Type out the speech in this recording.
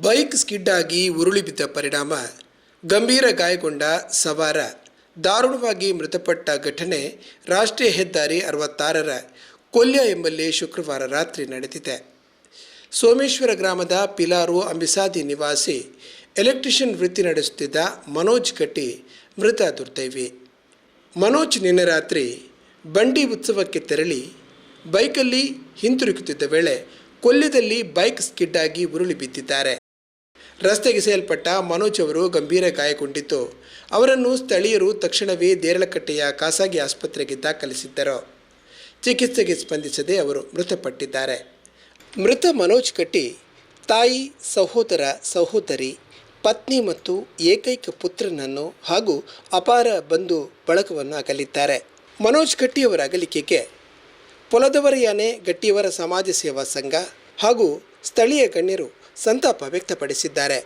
Bike skid ಆಗಿ ಉರುಳಿ ಬಿದ್ದ ಪರಿಣಾಮ, ಗಂಭೀರ ಗಾಯಗೊಂಡ ಸವಾರ, ದಾರುಣವಾಗಿ ಮೃತಪಟ್ಟ ಘಟನೆ ರಾಷ್ಟ್ರೀಯ ಹೆದ್ದಾರಿ ಅರವತ್ತಾರರ ಕೊಲ್ಯ ಎಂಬಲ್ಲಿ ಶುಕ್ರವಾರ ರಾತ್ರಿ ನಡೆದಿದೆ. ಸೋಮೇಶ್ವರ ಗ್ರಾಮದ ಪಿಲಾರು ಅಂಬಿಸಾದಿ ನಿವಾಸಿ, ಎಲೆಕ್ಟ್ರಿಷಿಯನ್ ವೃತ್ತಿ ನಡೆಸುತ್ತಿದ್ದ ಮನೋಜ್ ಕಟ್ಟಿ ಮೃತ ದುರ್ದೈವಿ. ಮನೋಜ್ ನಿನ್ನೆ ರಾತ್ರಿ ಬಂಡಿ ಉತ್ಸವಕ್ಕೆ ತೆರಳಿ, ಬೈಕಲ್ಲಿ ಹಿಂತಿರುಗುತ್ತಿದ್ದ ವೇಳೆ ಕೊಲ್ಯದಲ್ಲಿ ಬೈಕ್ ಸ್ಕಿಡ್ ಆಗಿ ಉರುಳಿ ಬಿದ್ದಿದ್ದಾರೆ. ರಸ್ತೆಗೆಸೆಯಲ್ಪಟ್ಟ ಮನೋಜ್ ಅವರು ಗಂಭೀರ ಗಾಯಗೊಂಡಿದ್ದು, ಅವರನ್ನು ಸ್ಥಳೀಯರು ತಕ್ಷಣವೇ ದೇರಳಕಟ್ಟೆಯ ಖಾಸಗಿ ಆಸ್ಪತ್ರೆಗೆ ದಾಖಲಿಸಿದ್ದರು. ಚಿಕಿತ್ಸೆಗೆ ಸ್ಪಂದಿಸದೆ ಅವರು ಮೃತಪಟ್ಟಿದ್ದಾರೆ. ಮೃತ ಮನೋಜ್ ಕಟ್ಟಿ, ತಾಯಿ, ಸಹೋದರ, ಸಹೋದರಿ, ಪತ್ನಿ ಮತ್ತು ಏಕೈಕ ಪುತ್ರನನ್ನು ಹಾಗೂ ಅಪಾರ ಬಂಧು ಬಳಕವನ್ನು ಅಗಲಿದ್ದಾರೆ ಮನೋಜ್ ಕಟ್ಟಿಯವರ ಅಗಲಿಕೆಗೆ ಪೊಲದವರ ಯಾನೆ ಗಟ್ಟಿಯವರ ಸಮಾಜ ಸೇವಾ ಸಂಘ ಹಾಗೂ ಸ್ಥಳೀಯ ಗಣ್ಯರು ಸಂತಾಪ ವ್ಯಕ್ತಪಡಿಸಿದ್ದಾರೆ.